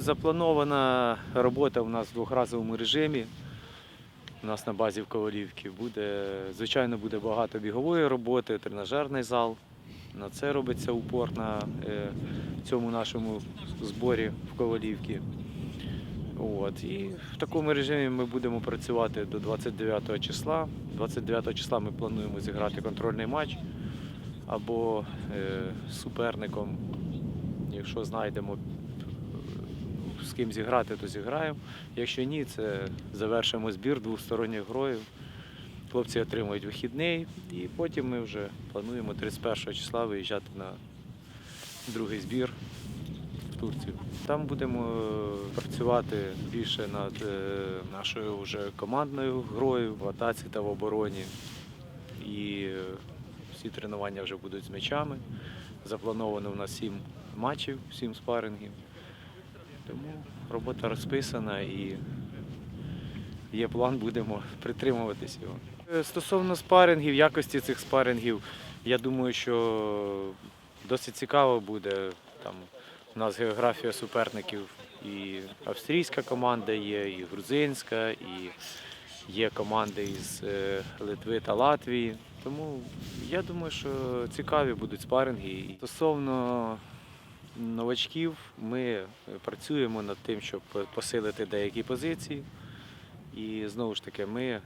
Запланована робота у нас в двохразовому режимі. У нас на базі в Ковалівці буде, звичайно, буде багато бігової роботи, тренажерний зал. На це робиться упор на е, цьому нашому зборі в Ковалівці. От. І в такому режимі ми будемо працювати до 29 числа. 29 числа ми плануємо зіграти контрольний матч або е, суперником, якщо знайдемо ким зіграти, то зіграємо. Якщо ні, це завершимо збір двосторонніх грою. Хлопці отримують вихідний і потім ми вже плануємо 31 числа виїжджати на другий збір в Турцію. Там будемо е, працювати більше над е, нашою вже командною грою в атаці та в обороні. І е, всі тренування вже будуть з м'ячами. Заплановано у нас сім матчів, сім спарингів. Робота розписана і є план, будемо притримуватись його. Е, Стосовно спарингів, якості цих спарингів, я думаю, що досить цікаво буде. Там у нас географія суперників і австрійська команда є, і грузинська, і є команди із е, Литви та Латвії. Тому я думаю, що цікаві будуть спаринги. Стосовно новачків, ми е, працюємо над тим, щоб посилити деякі позиції. І знову ж таки, ми е,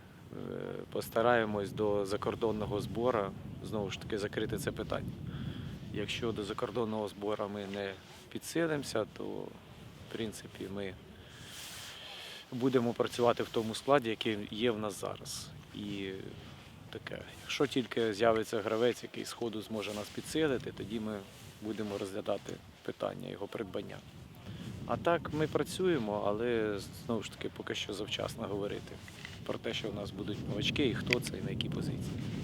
постараємось до закордонного збору знову ж таки закрити це питання. Якщо до закордонного збору ми не підсилимося, то в принципі ми будемо працювати в тому складі, який є в нас зараз. І таке, якщо тільки з'явиться гравець, який сходу зможе нас підсилити, тоді ми будемо розглядати питання його придбання. А так ми працюємо, але знову ж таки поки що завчасно говорити про те, що у нас будуть новачки і хто це і на якій позиції.